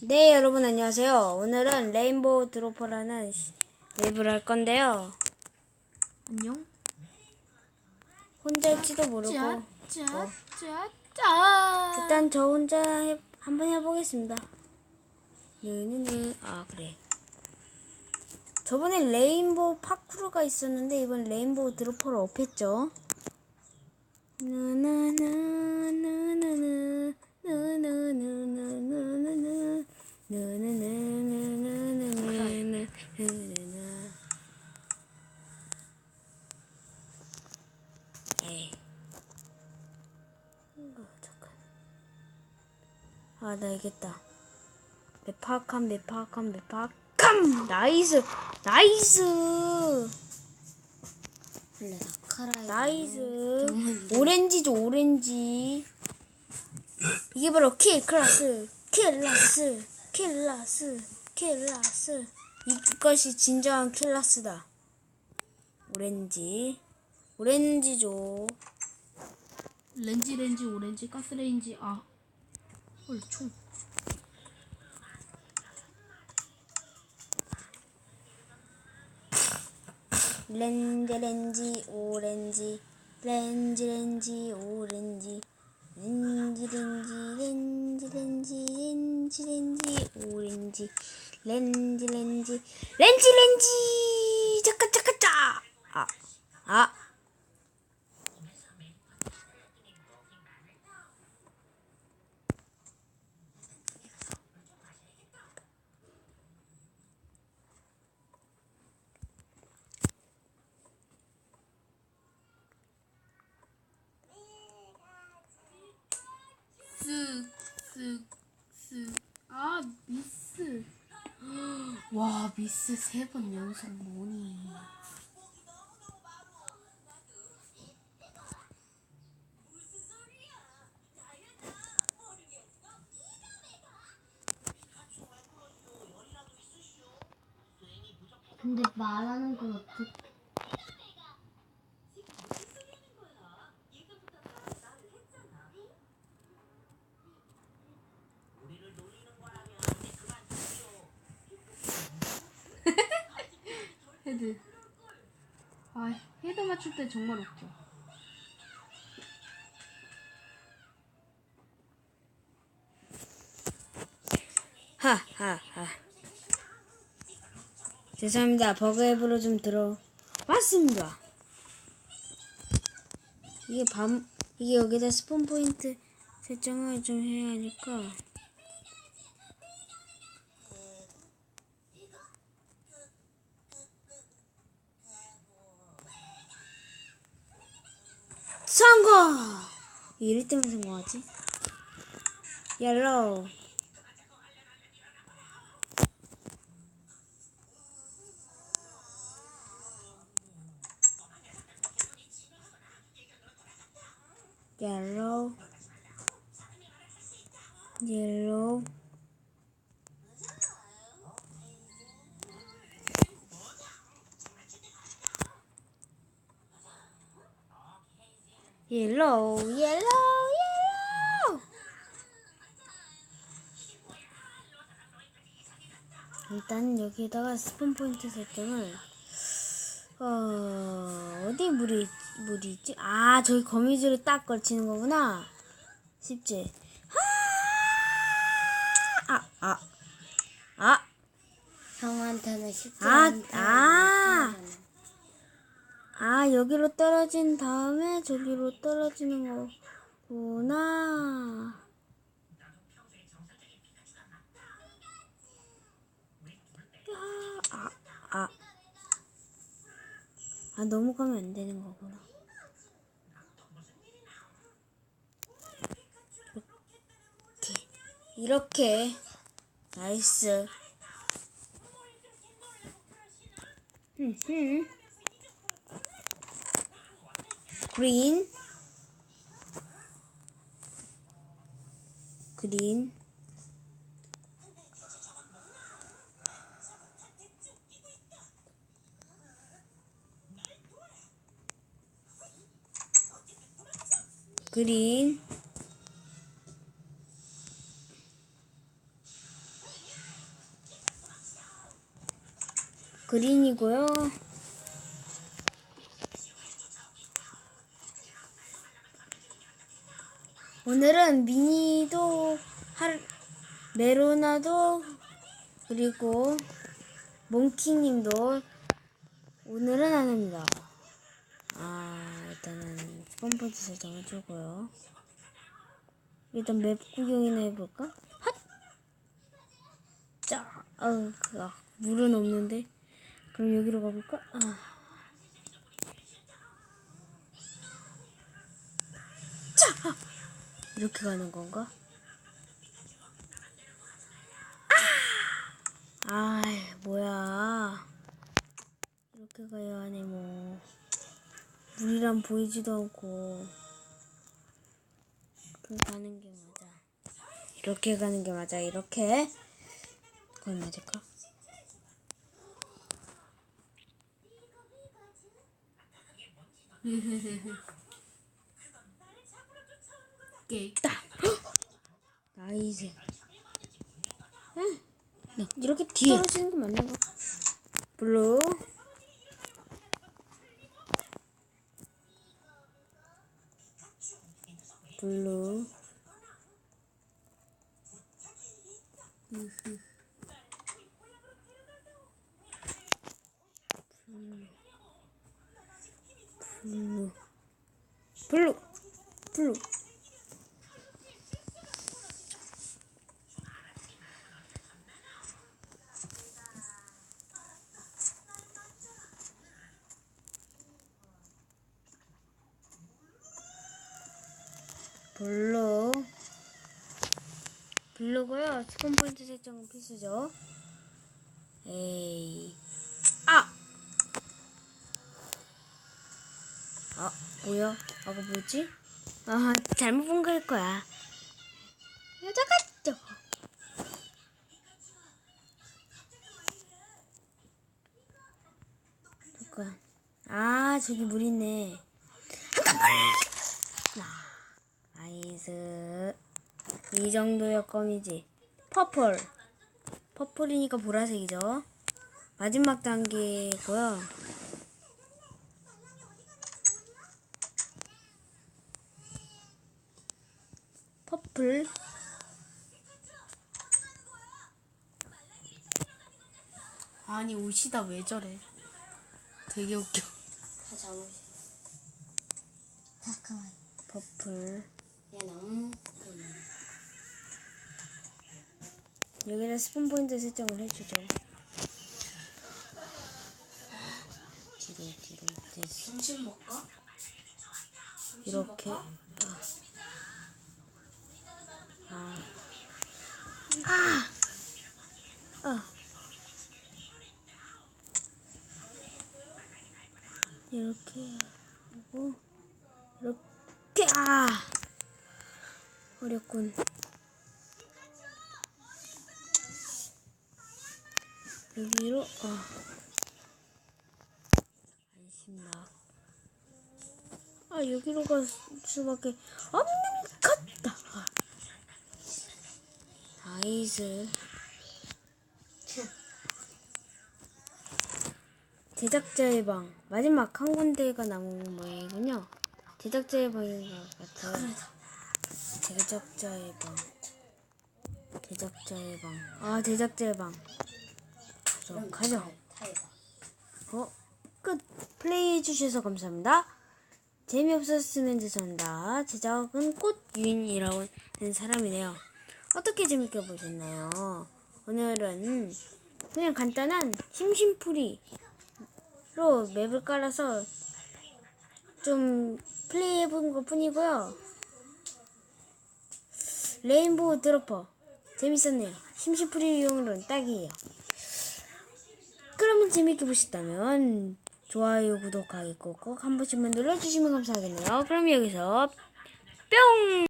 네, 여러분 안녕하세요. 오늘은 레인보우 드로퍼라는 시- 맵을 할 건데요. 안녕. 혼자일지도 모르고 짜짜짜짜. 짜. 일단 저 혼자 해, 한번 해보겠습니다. 느느느 아 그래. 저번에 레인보우 파쿠르가 있었는데 이번 레인보우 드로퍼를 업했죠. 느느느 아, 나 이겼다. 메파악함, 메파악함, 메파악함! 나이스! 나이스! 원래 나카라에 나이스! 오렌지죠, 오렌지. 이게 바로 킬 클라스, 킬라스, 킬라스, 킬라스. 이것이 진정한 킬라스다. 오렌지. 오렌지죠. 렌지 렌지 오렌지 가스 레인지 아. 헐 총. 렌즈 렌지 오렌지. 렌즈 렌지 오렌지. 렌지 렌지 렌지 렌지 렌지 렌지 오렌지. 렌즈 렌지 렌지 렌지 잠깐 잠깐 짜 아 아 쓱쓱쓱 아 미스. 와 미스 세 번 연속 뭐니? 근데 말하는 건 어떻게 헤드. 아 헤드 맞출 때 정말 웃겨. 하하하. 죄송합니다. 버그 앱으로 좀 들어왔습니다. 이게 밤 이게 여기다 스폰 포인트 설정을 좀 해야 하니까 성공! 이럴 때만 성공하지? 옐로우 yellow, yellow, yellow, yellow, yellow. 일단 여기에다가 스폰 포인트 설정을 어 어디 물이 있- 물이 있지? 아 저기 거미줄에 딱 걸치는 거구나. 쉽지? 아, 아, 아, 형한테는 쉽지 아, 않다. 아, 아 여기로 떨어진 다음에 저기로 떨어지는 거구나. 아, 아. 아, 넘어가면 안 되는 거구나. 이렇게. 이렇게. 나이스. 흠흠. 그린 그린 그린 그린이고요. 오늘은 미니도 할 메로나도 그리고 몽키님도 오늘은 안 합니다. 아 일단은 스폰포트 설정을 주고요. 일단 맵 구경이나 해볼까? 핫! 자, 아, 물은 없는데. 그럼 여기로 가볼까? 아! 이렇게 가는 건가? 아! 뭐야. 이렇게 가야 하네, 뭐. 물이란 보이지도 않고. 이렇게 가는 게 맞아. 이렇게 가는 게 맞아. 이렇게. 그건 맞을까? 게임. 나이스. 응. 네, 이렇게 뒤에 떨어지는 게 맞는 거. 블루. 블루. 블루. 블루. 블루. 블루 블루고요 스폰 포인트 설정은 필수죠 에이 아! 아 뭐야? 아가 뭐지? 아 잘못 본 걸 거야 여자 같죠? 잠깐 아 저기 물 있네 나이스 이 정도의 껌이지 퍼플 퍼플이니까 보라색이죠 마지막 단계고요 퍼플 아니 옷이 다 왜 저래? 되게 웃겨. 다 잠옷이. 잠깐만. 퍼플 얘 너무 여기다 스폰 포인트 설정을 해주죠 뒤로 뒤로 점심 먹까? 이렇게 아. 아. 아. 이렇게 하고 이렇게 아 어렵군 여기로 아 안심나 아 여기로 갈 수밖에 없는 것다. 나이스. 제작자의 방 마지막 한 군데가 남은 모양이군요. 제작자의 방인 것 같아요. 제작자의 방. 제작자의 방. 아 제작자의 방. 저 가죠. 타이다. 어, 끝. 플레이해 주셔서 감사합니다. 재미없었으면 죄송합니다. 제작은 꽃유인이라고 하는 사람이네요. 어떻게 재밌게 보셨나요? 오늘은 그냥 간단한 심심풀이로 맵을 깔아서 좀 플레이해본 것 뿐이고요. 레인보우 드로퍼 재밌었네요. 심심풀이 용으로는 딱이에요. 재밌게 보셨다면 좋아요, 구독하기 꼭꼭 한 번씩만 눌러주시면 감사하겠네요. 그럼 여기서 뿅!